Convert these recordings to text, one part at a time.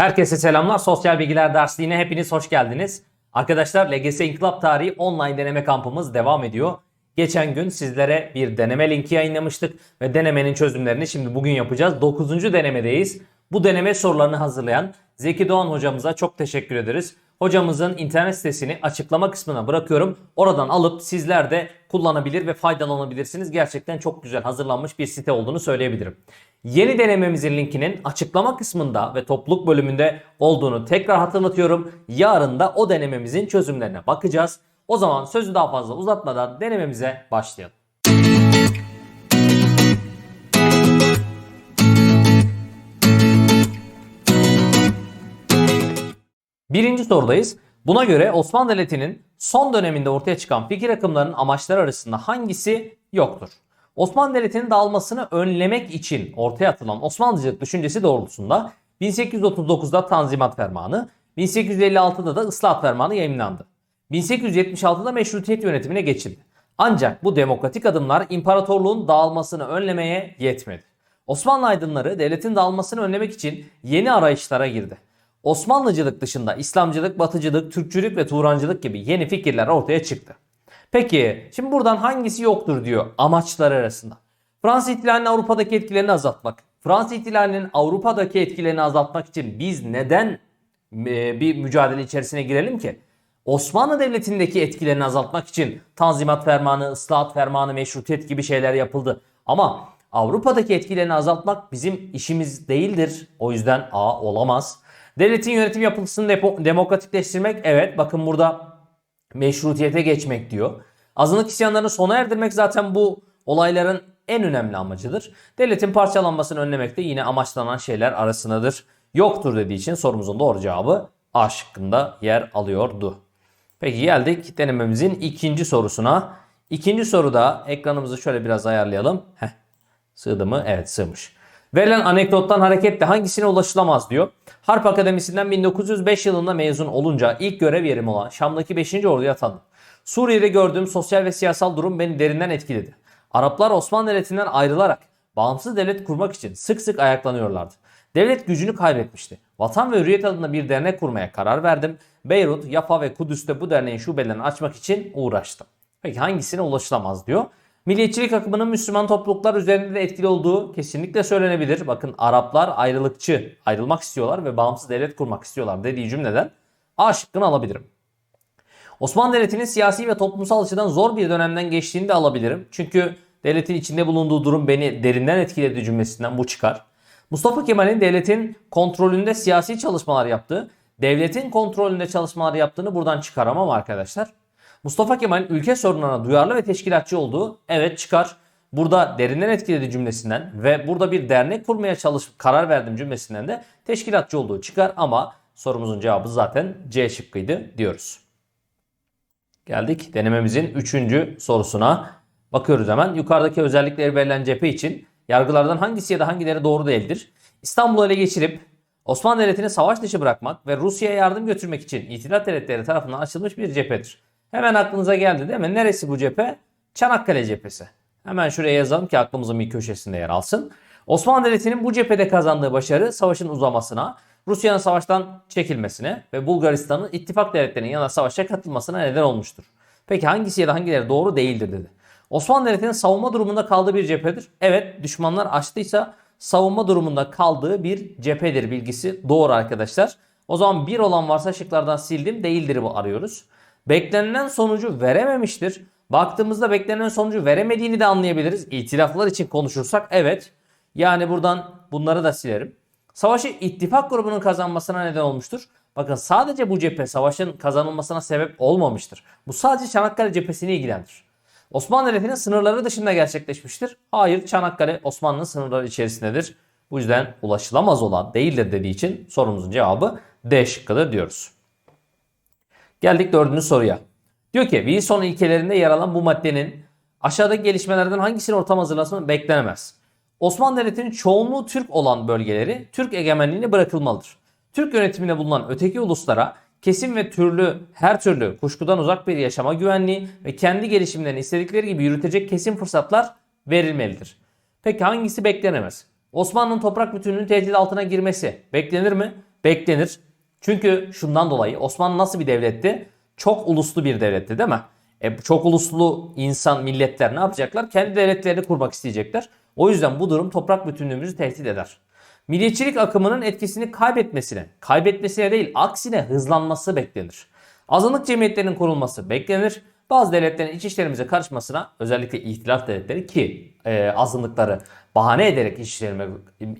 Herkese selamlar. Sosyal Bilgiler Dersliğine hepiniz hoş geldiniz. Arkadaşlar LGS İnkılap Tarihi online deneme kampımız devam ediyor. Geçen gün sizlere bir deneme linki yayınlamıştık ve denemenin çözümlerini şimdi bugün yapacağız. 9. denemedeyiz. Bu deneme sorularını hazırlayan Zeki Doğan hocamıza çok teşekkür ederiz. Hocamızın internet sitesini açıklama kısmına bırakıyorum. Oradan alıp sizler de kullanabilir ve faydalanabilirsiniz. Gerçekten çok güzel hazırlanmış bir site olduğunu söyleyebilirim. Yeni denememizin linkinin açıklama kısmında ve topluluk bölümünde olduğunu tekrar hatırlatıyorum. Yarın da o denememizin çözümlerine bakacağız. O zaman sözü daha fazla uzatmadan denememize başlayalım. Birinci sorudayız. Buna göre Osmanlı Devleti'nin son döneminde ortaya çıkan fikir akımlarının amaçları arasında hangisi yoktur? Osmanlı Devleti'nin dağılmasını önlemek için ortaya atılan Osmanlıcılık düşüncesi doğrultusunda 1839'da Tanzimat Fermanı, 1856'da da Islahat Fermanı yayınlandı. 1876'da meşrutiyet yönetimine geçildi. Ancak bu demokratik adımlar imparatorluğun dağılmasını önlemeye yetmedi. Osmanlı aydınları devletin dağılmasını önlemek için yeni arayışlara girdi. Osmanlıcılık dışında İslamcılık, Batıcılık, Türkçülük ve Turancılık gibi yeni fikirler ortaya çıktı. Peki şimdi buradan hangisi yoktur diyor amaçlar arasında. Fransız ihtilalinin Avrupa'daki etkilerini azaltmak. Fransız ihtilalinin Avrupa'daki etkilerini azaltmak için biz neden e, bir mücadele içerisine girelim ki? Osmanlı Devleti'ndeki etkilerini azaltmak için Tanzimat Fermanı, Islahat Fermanı, Meşrutiyet gibi şeyler yapıldı. Ama Avrupa'daki etkilerini azaltmak bizim işimiz değildir. O yüzden A olamaz. Devletin yönetim yapısını demokratikleştirmek evet bakın burada meşrutiyete geçmek diyor. Azınlık isyanlarını sona erdirmek zaten bu olayların en önemli amacıdır. Devletin parçalanmasını önlemek de yine amaçlanan şeyler arasındadır. Yoktur dediği için sorumuzun doğru cevabı A şıkkında yer alıyordu. Peki geldik denememizin ikinci sorusuna. İkinci soruda ekranımızı şöyle biraz ayarlayalım. Heh, sığdı mı? Evet sığmış. Verilen anekdottan hareketle hangisine ulaşılamaz diyor. Harp Akademisi'nden 1905 yılında mezun olunca ilk görev yerim olan Şam'daki 5. Ordu'ya atandım. Suriye'de gördüğüm sosyal ve siyasal durum beni derinden etkiledi. Araplar Osmanlı Devleti'nden ayrılarak bağımsız devlet kurmak için sık sık ayaklanıyorlardı. Devlet gücünü kaybetmişti. Vatan ve Hürriyet adına bir dernek kurmaya karar verdim. Beyrut, Yafa ve Kudüs'te bu derneğin şubelerini açmak için uğraştım. Peki hangisine ulaşılamaz diyor. Milliyetçilik akımının Müslüman topluluklar üzerinde de etkili olduğu kesinlikle söylenebilir. Bakın Araplar ayrılıkçı, ayrılmak istiyorlar ve bağımsız devlet kurmak istiyorlar dediği cümleden A şıkkını alabilirim. Osmanlı Devleti'nin siyasi ve toplumsal açıdan zor bir dönemden geçtiğini de alabilirim. Çünkü devletin içinde bulunduğu durum beni derinden etkiledi cümlesinden bu çıkar. Mustafa Kemal'in devletin kontrolünde siyasi çalışmalar yaptığı, devletin kontrolünde çalışmalar yaptığını buradan çıkaramam arkadaşlar. Mustafa Kemal'in ülke sorunlarına duyarlı ve teşkilatçı olduğu evet çıkar. Burada derinden etkiledi cümlesinden ve burada bir dernek kurmaya çalışıp karar verdim cümlesinden de teşkilatçı olduğu çıkar ama sorumuzun cevabı zaten C şıkkıydı diyoruz. Geldik denememizin 3. sorusuna. Bakıyoruz hemen. Yukarıdaki özellikleri verilen cephe için yargılardan hangisi ya da hangileri doğru değildir? İstanbul'u ele geçirip Osmanlı Devleti'ni savaş dışı bırakmak ve Rusya'ya yardım götürmek için İtilaf Devletleri tarafından açılmış bir cephedir. Hemen aklınıza geldi değil mi? Neresi bu cephe? Çanakkale cephesi. Hemen şuraya yazalım ki aklımızın bir köşesinde yer alsın. Osmanlı Devleti'nin bu cephede kazandığı başarı savaşın uzamasına, Rusya'nın savaştan çekilmesine ve Bulgaristan'ın ittifak devletlerinin yanına savaşa katılmasına neden olmuştur. Peki hangisi ya da hangileri doğru değildir dedi. Osmanlı Devleti'nin savunma durumunda kaldığı bir cephedir. Evet düşmanlar açtıysa savunma durumunda kaldığı bir cephedir bilgisi doğru arkadaşlar. O zaman bir olan varsa şıklardan sildim değildir bu arıyoruz. Beklenilen sonucu verememiştir. Baktığımızda beklenen sonucu veremediğini de anlayabiliriz. İtilaflar için konuşursak evet. Yani buradan bunları da silerim. Savaşı ittifak grubunun kazanmasına neden olmuştur. Bakın sadece bu cephe savaşın kazanılmasına sebep olmamıştır. Bu sadece Çanakkale cephesini ilgilendirir. Osmanlı Devleti'nin sınırları dışında gerçekleşmiştir. Hayır Çanakkale Osmanlı'nın sınırları içerisindedir. Bu yüzden ulaşılamaz olan değildir dediği için sorumuzun cevabı D şıkkıdır diyoruz. Geldik dördüncü soruya. Diyor ki Wilson ilkelerinde yer alan bu maddenin aşağıdaki gelişmelerden hangisinin ortam hazırlaması beklenemez? Osmanlı Devleti'nin çoğunluğu Türk olan bölgeleri Türk egemenliğine bırakılmalıdır. Türk yönetiminde bulunan öteki uluslara kesin ve türlü her türlü kuşkudan uzak bir yaşama güvenliği ve kendi gelişimlerini istedikleri gibi yürütecek kesin fırsatlar verilmelidir. Peki hangisi beklenemez? Osmanlı'nın toprak bütünlüğünün tehdit altına girmesi beklenir mi? beklenir. Çünkü şundan dolayı Osmanlı nasıl bir devletti? Çok uluslu bir devletti değil mi? E, çok uluslu insan, milletler ne yapacaklar? Kendi devletlerini kurmak isteyecekler. O yüzden bu durum toprak bütünlüğümüzü tehdit eder. Milliyetçilik akımının etkisini kaybetmesine, kaybetmesine değil aksine hızlanması beklenir. Azınlık cemiyetlerinin kurulması beklenir. Bazı devletlerin iç işlerimize karışmasına özellikle ihtilaf devletleri ki e, azınlıkları bahane ederek iç, işlerime,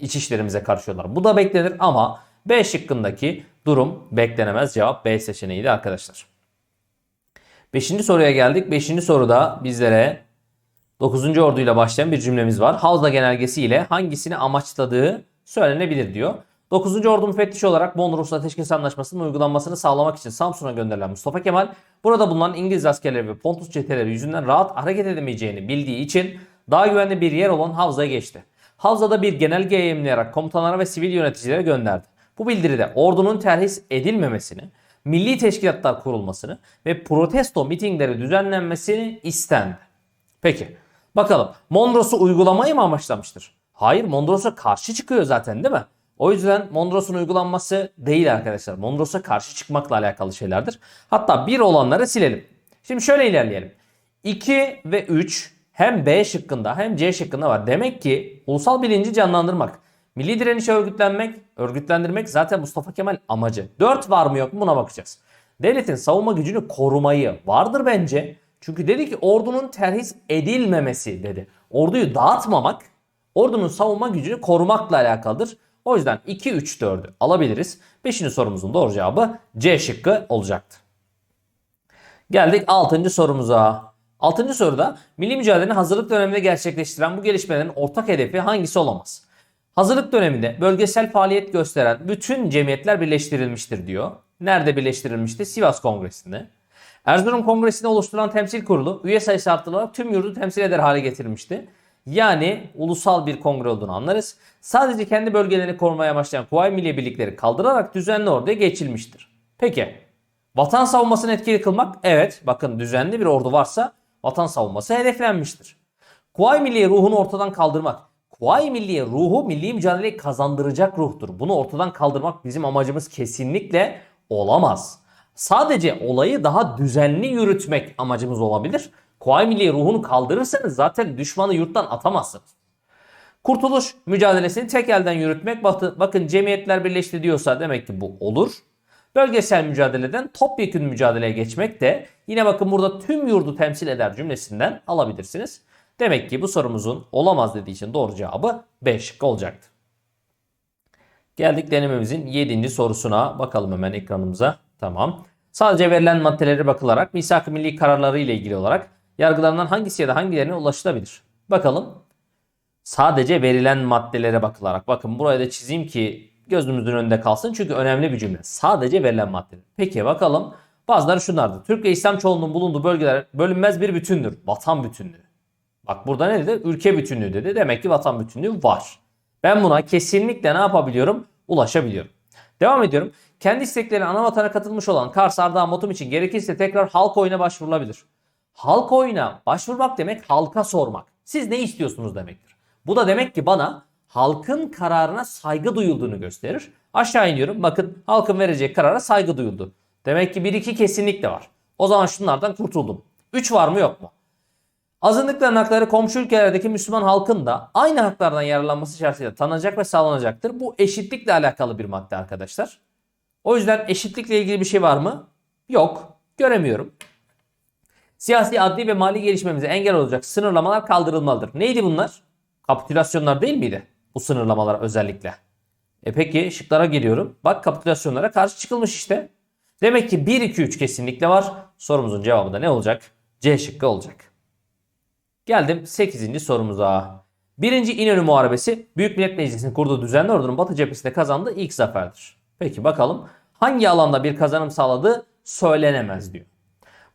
işlerimize karışıyorlar. Bu da beklenir ama B şıkkındaki durum beklenemez. Cevap B seçeneğiydi arkadaşlar. Beşinci soruya geldik. Beşinci soruda bizlere 9. orduyla başlayan bir cümlemiz var. Havza genelgesi ile hangisini amaçladığı söylenebilir diyor. 9. Ordu müfettişi olarak Mondros Ateşkes Anlaşması'nın uygulanmasını sağlamak için Samsun'a gönderilen Mustafa Kemal, burada bulunan İngiliz askerleri ve Pontus çeteleri yüzünden rahat hareket edemeyeceğini bildiği için daha güvenli bir yer olan Havza'ya geçti. Havza'da bir genelge yayımlayarak komutanlara ve sivil yöneticilere gönderdi. Bu bildiride ordunun terhis edilmemesini, milli teşkilatlar kurulmasını ve protesto mitingleri düzenlenmesini istendi. Peki bakalım Mondros'u uygulamayı mı amaçlamıştır? Hayır Mondros'a karşı çıkıyor zaten değil mi? O yüzden Mondros'un uygulanması değil arkadaşlar. Mondros'a karşı çıkmakla alakalı şeylerdir. Hatta bir olanları silelim. Şimdi şöyle ilerleyelim. 2 ve 3 hem B şıkkında hem C şıkkında var. Demek ki ulusal bilinci canlandırmak, milli direnişi örgütlenmek, örgütlendirmek zaten Mustafa Kemal amacı. 4 var mı yok mu buna bakacağız. Devletin savunma gücünü korumayı vardır bence. Çünkü dedi ki ordunun terhis edilmemesi dedi. Orduyu dağıtmamak ordunun savunma gücünü korumakla alakalıdır. O yüzden 2, 3, 4'ü alabiliriz. 5. sorumuzun doğru cevabı C şıkkı olacaktı. Geldik 6. sorumuza. 6. soruda milli mücadelenin hazırlık döneminde gerçekleştiren bu gelişmelerin ortak hedefi hangisi olamaz? Hazırlık döneminde bölgesel faaliyet gösteren bütün cemiyetler birleştirilmiştir diyor. Nerede birleştirilmişti? Sivas Kongresi'nde. Erzurum Kongresi'ni oluşturan temsil kurulu üye sayısı artırılarak tüm yurdu temsil eder hale getirmişti. Yani ulusal bir kongre olduğunu anlarız. Sadece kendi bölgelerini korumaya başlayan Kuvayi Milliye Birlikleri kaldırarak düzenli orduya geçilmiştir. Peki vatan savunmasını etkili kılmak? Evet bakın düzenli bir ordu varsa vatan savunması hedeflenmiştir. Kuvayi Milliye ruhunu ortadan kaldırmak. Kuvayi Milliye ruhu milli mücadeleyi kazandıracak ruhtur. Bunu ortadan kaldırmak bizim amacımız kesinlikle olamaz. Sadece olayı daha düzenli yürütmek amacımız olabilir. Kuvayi Milliye ruhunu kaldırırsanız zaten düşmanı yurttan atamazsınız. Kurtuluş mücadelesini tek elden yürütmek bakın cemiyetler birleşti diyorsa demek ki bu olur. Bölgesel mücadeleden topyekün mücadeleye geçmek de yine bakın burada tüm yurdu temsil eder cümlesinden alabilirsiniz. Demek ki bu sorumuzun olamaz dediği için doğru cevabı B şıkkı olacaktı. Geldik denememizin 7. sorusuna. Bakalım hemen ekranımıza. Tamam. Sadece verilen maddelere bakılarak misak-ı milli kararları ile ilgili olarak yargılarından hangisi ya da hangilerine ulaşılabilir? Bakalım. Sadece verilen maddelere bakılarak. Bakın buraya da çizeyim ki gözümüzün önünde kalsın. Çünkü önemli bir cümle. Sadece verilen maddeler. Peki bakalım. Bazıları şunlardı. Türk ve İslam çoğunluğunun bulunduğu bölgeler bölünmez bir bütündür. Vatan bütünlüğü. Bak burada ne dedi? Ülke bütünlüğü dedi. Demek ki vatan bütünlüğü var. Ben buna kesinlikle ne yapabiliyorum? Ulaşabiliyorum. Devam ediyorum. Kendi istekleri ana vatana katılmış olan Kars, Ardahan, Batum için gerekirse tekrar halk oyuna başvurulabilir. Halk oyuna başvurmak demek halka sormak. Siz ne istiyorsunuz demektir. Bu da demek ki bana halkın kararına saygı duyulduğunu gösterir. Aşağı iniyorum. Bakın halkın vereceği karara saygı duyuldu. Demek ki 1-2 kesinlikle var. O zaman şunlardan kurtuldum. 3 var mı yok mu? Azınlıkların hakları komşu ülkelerdeki Müslüman halkın da aynı haklardan yararlanması şartıyla tanınacak ve sağlanacaktır. Bu eşitlikle alakalı bir madde arkadaşlar. O yüzden eşitlikle ilgili bir şey var mı? Yok. Göremiyorum. Siyasi, adli ve mali gelişmemize engel olacak sınırlamalar kaldırılmalıdır. Neydi bunlar? Kapitülasyonlar değil miydi? Bu sınırlamalar özellikle. E peki şıklara giriyorum. Bak kapitülasyonlara karşı çıkılmış işte. Demek ki 1, 2, 3 kesinlikle var. Sorumuzun cevabı da ne olacak? C şıkkı olacak. Geldim 8. sorumuza. 1. İnönü Muharebesi Büyük Millet Meclisi'nin kurduğu düzenli ordunun Batı cephesinde kazandığı ilk zaferdir. Peki bakalım hangi alanda bir kazanım sağladığı söylenemez diyor.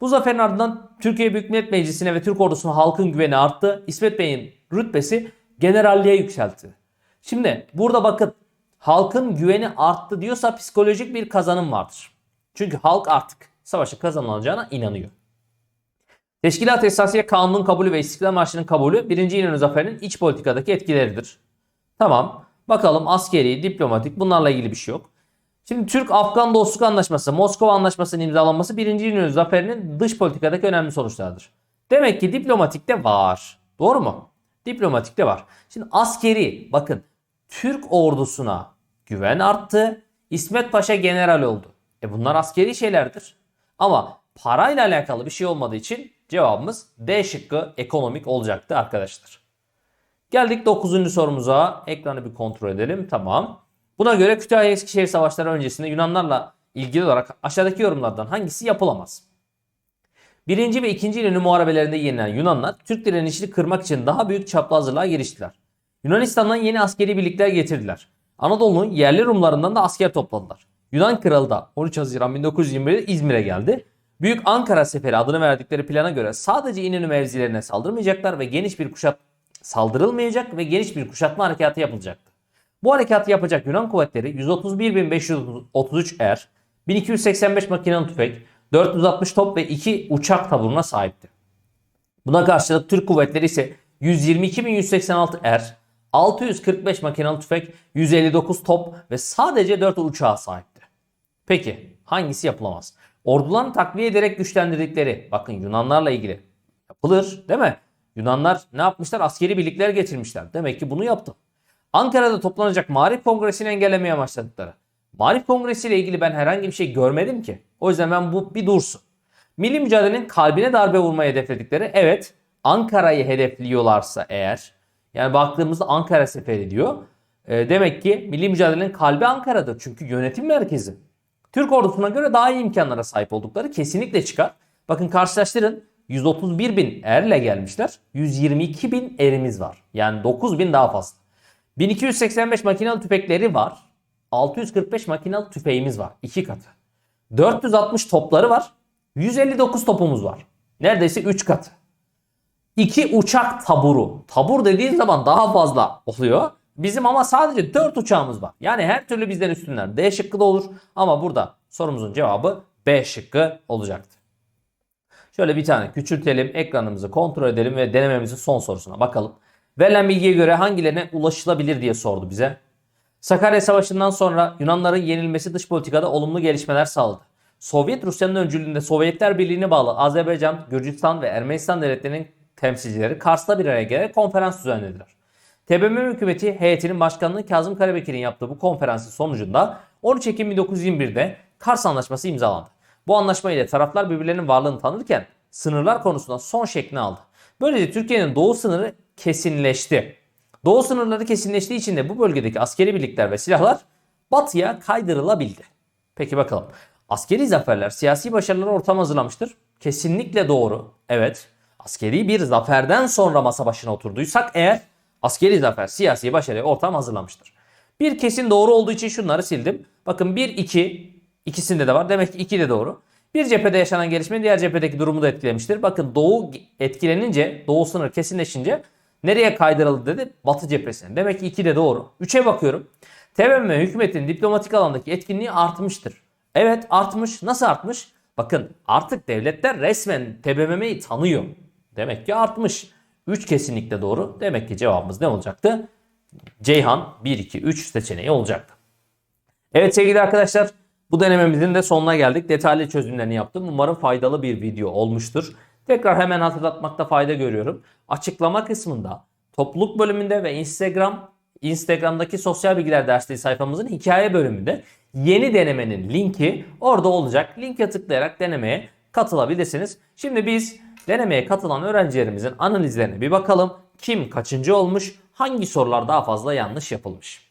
Bu zaferin ardından Türkiye Büyük Millet Meclisi'ne ve Türk ordusuna halkın güveni arttı. İsmet Bey'in rütbesi generalliğe yükseltti. Şimdi burada bakın halkın güveni arttı diyorsa psikolojik bir kazanım vardır. Çünkü halk artık savaşı kazanılacağına inanıyor. Teşkilat Esasiye Kanunu'nun kabulü ve İstiklal Marşı'nın kabulü 1. İnönü Zaferi'nin iç politikadaki etkileridir. Tamam. Bakalım askeri, diplomatik bunlarla ilgili bir şey yok. Şimdi Türk-Afgan Dostluk Anlaşması, Moskova Anlaşması'nın imzalanması 1. İnönü Zaferi'nin dış politikadaki önemli sonuçlardır. Demek ki diplomatikte var. Doğru mu? Diplomatikte var. Şimdi askeri bakın Türk ordusuna güven arttı. İsmet Paşa general oldu. E bunlar askeri şeylerdir. Ama parayla alakalı bir şey olmadığı için cevabımız D şıkkı ekonomik olacaktı arkadaşlar. Geldik 9. sorumuza. Ekranı bir kontrol edelim. Tamam. Buna göre Kütahya Eskişehir Savaşları öncesinde Yunanlarla ilgili olarak aşağıdaki yorumlardan hangisi yapılamaz? Birinci ve ikinci İnönü muharebelerinde yenilen Yunanlar Türk direnişini kırmak için daha büyük çaplı hazırlığa giriştiler. Yunanistan'dan yeni askeri birlikler getirdiler. Anadolu'nun yerli Rumlarından da asker topladılar. Yunan kralı da 13 Haziran 1921'de İzmir'e geldi. Büyük Ankara Seferi adını verdikleri plana göre sadece İnönü mevzilerine saldırmayacaklar ve geniş bir kuşat saldırılmayacak ve geniş bir kuşatma harekatı yapılacaktı. Bu harekatı yapacak Yunan kuvvetleri 131.533 er, 1285 makinalı tüfek, 460 top ve 2 uçak taburuna sahipti. Buna karşılık Türk kuvvetleri ise 122.186 er, 645 makinalı tüfek, 159 top ve sadece 4 uçağa sahipti. Peki hangisi yapılamaz? Ordularını takviye ederek güçlendirdikleri, bakın Yunanlarla ilgili yapılır değil mi? Yunanlar ne yapmışlar? Askeri birlikler getirmişler. Demek ki bunu yaptı. Ankara'da toplanacak Marif Kongresi'ni engellemeye amaçladıkları. Marif Kongresi ile ilgili ben herhangi bir şey görmedim ki. O yüzden ben bu bir dursun. Milli mücadelenin kalbine darbe vurmayı hedefledikleri evet Ankara'yı hedefliyorlarsa eğer yani baktığımızda Ankara seferi diyor. E, demek ki milli mücadelenin kalbi Ankara'dır. Çünkü yönetim merkezi. Türk ordusuna göre daha iyi imkanlara sahip oldukları kesinlikle çıkar. Bakın karşılaştırın 131 bin erle gelmişler. 122 bin erimiz var. Yani 9 bin daha fazla. 1285 makinalı tüfekleri var. 645 makinalı tüfeğimiz var. 2 katı. 460 topları var. 159 topumuz var. Neredeyse 3 katı. 2 uçak taburu. Tabur dediğin zaman daha fazla oluyor. Bizim ama sadece 4 uçağımız var. Yani her türlü bizden üstünler. D şıkkı da olur. Ama burada sorumuzun cevabı B şıkkı olacaktı. Şöyle bir tane küçültelim. Ekranımızı kontrol edelim ve denememizin son sorusuna bakalım. Verilen bilgiye göre hangilerine ulaşılabilir diye sordu bize. Sakarya Savaşı'ndan sonra Yunanların yenilmesi dış politikada olumlu gelişmeler sağladı. Sovyet Rusya'nın öncülüğünde Sovyetler Birliği'ne bağlı Azerbaycan, Gürcistan ve Ermenistan devletlerinin temsilcileri Kars'ta bir araya gelerek konferans düzenlediler. TBMM hükümeti heyetinin başkanlığı Kazım Karabekir'in yaptığı bu konferansın sonucunda 13 Ekim 1921'de Kars Anlaşması imzalandı. Bu anlaşma ile taraflar birbirlerinin varlığını tanırken sınırlar konusunda son şeklini aldı. Böylece Türkiye'nin doğu sınırı kesinleşti. Doğu sınırları kesinleştiği için de bu bölgedeki askeri birlikler ve silahlar batıya kaydırılabildi. Peki bakalım. Askeri zaferler siyasi başarıları ortam hazırlamıştır. Kesinlikle doğru. Evet. Askeri bir zaferden sonra masa başına oturduysak eğer askeri zafer siyasi başarıya ortam hazırlamıştır. Bir kesin doğru olduğu için şunları sildim. Bakın 1 2 ikisinde de var. Demek ki 2 de doğru. Bir cephede yaşanan gelişme diğer cephedeki durumu da etkilemiştir. Bakın doğu etkilenince, doğu sınır kesinleşince nereye kaydırıldı dedi? Batı cephesine. Demek ki 2 de doğru. 3'e bakıyorum. TBMM hükümetin diplomatik alandaki etkinliği artmıştır. Evet artmış. Nasıl artmış? Bakın artık devletler resmen TBMM'yi tanıyor. Demek ki artmış. 3 kesinlikle doğru. Demek ki cevabımız ne olacaktı? Ceyhan 1, 2, 3 seçeneği olacaktı. Evet sevgili arkadaşlar bu denememizin de sonuna geldik. Detaylı çözümlerini yaptım. Umarım faydalı bir video olmuştur. Tekrar hemen hatırlatmakta fayda görüyorum. Açıklama kısmında topluluk bölümünde ve Instagram Instagram'daki sosyal bilgiler dersliği sayfamızın hikaye bölümünde yeni denemenin linki orada olacak. Linke tıklayarak denemeye katılabilirsiniz. Şimdi biz denemeye katılan öğrencilerimizin analizlerine bir bakalım. Kim kaçıncı olmuş? Hangi sorular daha fazla yanlış yapılmış?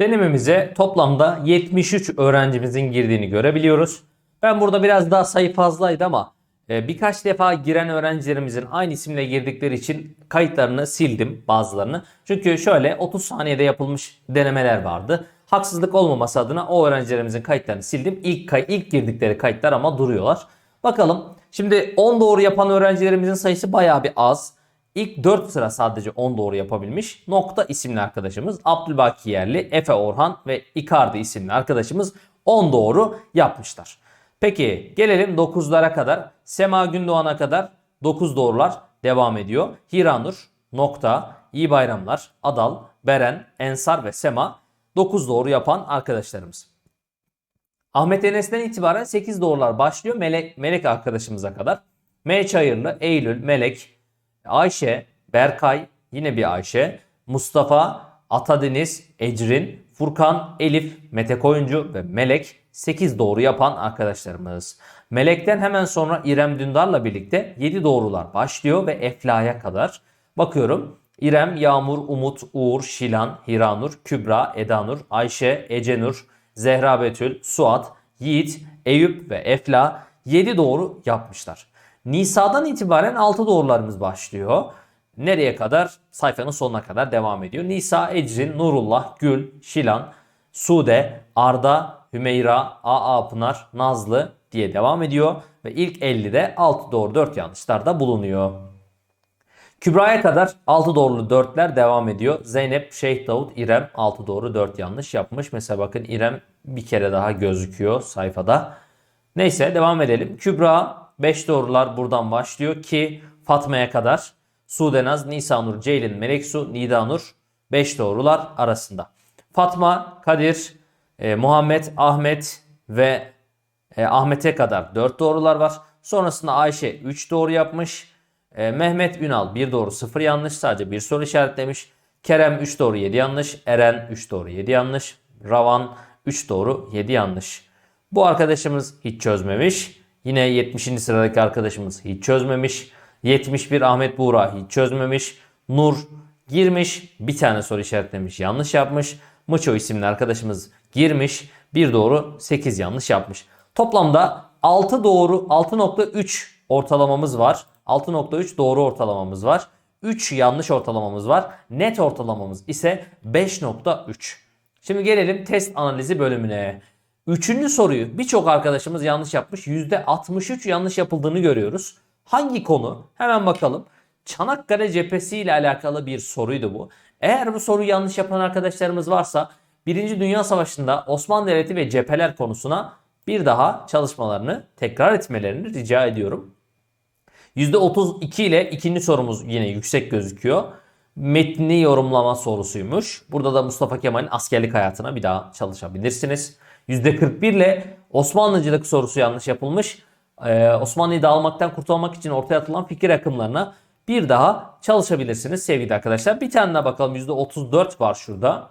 Denememize toplamda 73 öğrencimizin girdiğini görebiliyoruz. Ben burada biraz daha sayı fazlaydı ama e, birkaç defa giren öğrencilerimizin aynı isimle girdikleri için kayıtlarını sildim bazılarını. Çünkü şöyle 30 saniyede yapılmış denemeler vardı. Haksızlık olmaması adına o öğrencilerimizin kayıtlarını sildim. İlk, kay ilk girdikleri kayıtlar ama duruyorlar. Bakalım şimdi 10 doğru yapan öğrencilerimizin sayısı bayağı bir az. İlk 4 sıra sadece 10 doğru yapabilmiş. Nokta isimli arkadaşımız Abdülbaki Yerli, Efe Orhan ve Icardi isimli arkadaşımız 10 doğru yapmışlar. Peki gelelim 9'lara kadar. Sema Gündoğan'a kadar 9 doğrular devam ediyor. Hiranur, Nokta, İyi Bayramlar, Adal, Beren, Ensar ve Sema 9 doğru yapan arkadaşlarımız. Ahmet Enes'ten itibaren 8 doğrular başlıyor Melek, Melek arkadaşımıza kadar. M. Çayırlı, Eylül, Melek, Ayşe, Berkay, yine bir Ayşe, Mustafa, Atadeniz, Ecrin, Furkan, Elif, Mete Koyuncu ve Melek 8 doğru yapan arkadaşlarımız. Melek'ten hemen sonra İrem Dündar'la birlikte 7 doğrular başlıyor ve Efla'ya kadar. Bakıyorum İrem, Yağmur, Umut, Uğur, Şilan, Hiranur, Kübra, Edanur, Ayşe, Ecenur, Zehra Betül, Suat, Yiğit, Eyüp ve Efla 7 doğru yapmışlar. Nisa'dan itibaren 6 doğrularımız başlıyor. Nereye kadar? Sayfanın sonuna kadar devam ediyor. Nisa, Ecrin, Nurullah, Gül, Şilan, Sude, Arda, Hümeyra, Aa Pınar, Nazlı diye devam ediyor. Ve ilk 50'de 6 doğru 4 yanlışlar da bulunuyor. Kübra'ya kadar 6 doğrulu 4'ler devam ediyor. Zeynep, Şeyh Davut, İrem 6 doğru 4 yanlış yapmış. Mesela bakın İrem bir kere daha gözüküyor sayfada. Neyse devam edelim. Kübra 5 doğrular buradan başlıyor ki Fatma'ya kadar Sudenaz, Nisanur, Ceylin, Meleksu, Nidanur 5 doğrular arasında. Fatma, Kadir, e, Muhammed, Ahmet ve e, Ahmet'e kadar 4 doğrular var. Sonrasında Ayşe 3 doğru yapmış. E, Mehmet Ünal 1 doğru 0 yanlış sadece bir soru işaretlemiş. Kerem 3 doğru 7 yanlış. Eren 3 doğru 7 yanlış. Ravan 3 doğru 7 yanlış. Bu arkadaşımız hiç çözmemiş. Yine 70. sıradaki arkadaşımız hiç çözmemiş. 71 Ahmet Buğra hiç çözmemiş. Nur girmiş. Bir tane soru işaretlemiş. Yanlış yapmış. Mıço isimli arkadaşımız girmiş. Bir doğru 8 yanlış yapmış. Toplamda 6 doğru 6.3 ortalamamız var. 6.3 doğru ortalamamız var. 3 yanlış ortalamamız var. Net ortalamamız ise 5.3. Şimdi gelelim test analizi bölümüne. Üçüncü soruyu birçok arkadaşımız yanlış yapmış. %63 yanlış yapıldığını görüyoruz. Hangi konu? Hemen bakalım. Çanakkale cephesi ile alakalı bir soruydu bu. Eğer bu soruyu yanlış yapan arkadaşlarımız varsa 1. Dünya Savaşı'nda Osmanlı Devleti ve cepheler konusuna bir daha çalışmalarını tekrar etmelerini rica ediyorum. %32 ile ikinci sorumuz yine yüksek gözüküyor. Metni yorumlama sorusuymuş. Burada da Mustafa Kemal'in askerlik hayatına bir daha çalışabilirsiniz. %41 ile Osmanlıcılık sorusu yanlış yapılmış. Ee, Osmanlı'yı dağılmaktan kurtulmak için ortaya atılan fikir akımlarına bir daha çalışabilirsiniz sevgili arkadaşlar. Bir tane daha bakalım %34 var şurada.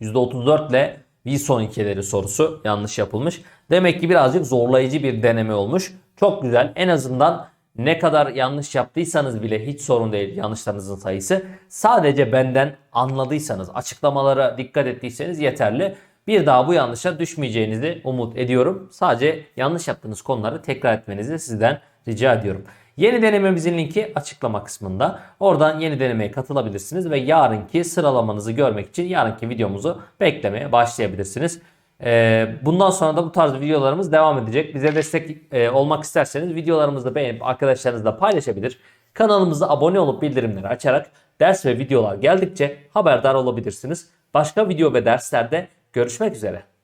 %34 ile Wilson ilkeleri sorusu yanlış yapılmış. Demek ki birazcık zorlayıcı bir deneme olmuş. Çok güzel. En azından ne kadar yanlış yaptıysanız bile hiç sorun değil yanlışlarınızın sayısı. Sadece benden anladıysanız, açıklamalara dikkat ettiyseniz yeterli. Bir daha bu yanlışa düşmeyeceğinizi umut ediyorum. Sadece yanlış yaptığınız konuları tekrar etmenizi sizden rica ediyorum. Yeni denememizin linki açıklama kısmında. Oradan yeni denemeye katılabilirsiniz ve yarınki sıralamanızı görmek için yarınki videomuzu beklemeye başlayabilirsiniz. Ee, bundan sonra da bu tarz videolarımız devam edecek. Bize destek e, olmak isterseniz videolarımızı beğenip arkadaşlarınızla paylaşabilir. Kanalımıza abone olup bildirimleri açarak ders ve videolar geldikçe haberdar olabilirsiniz. Başka video ve derslerde görüşmek üzere.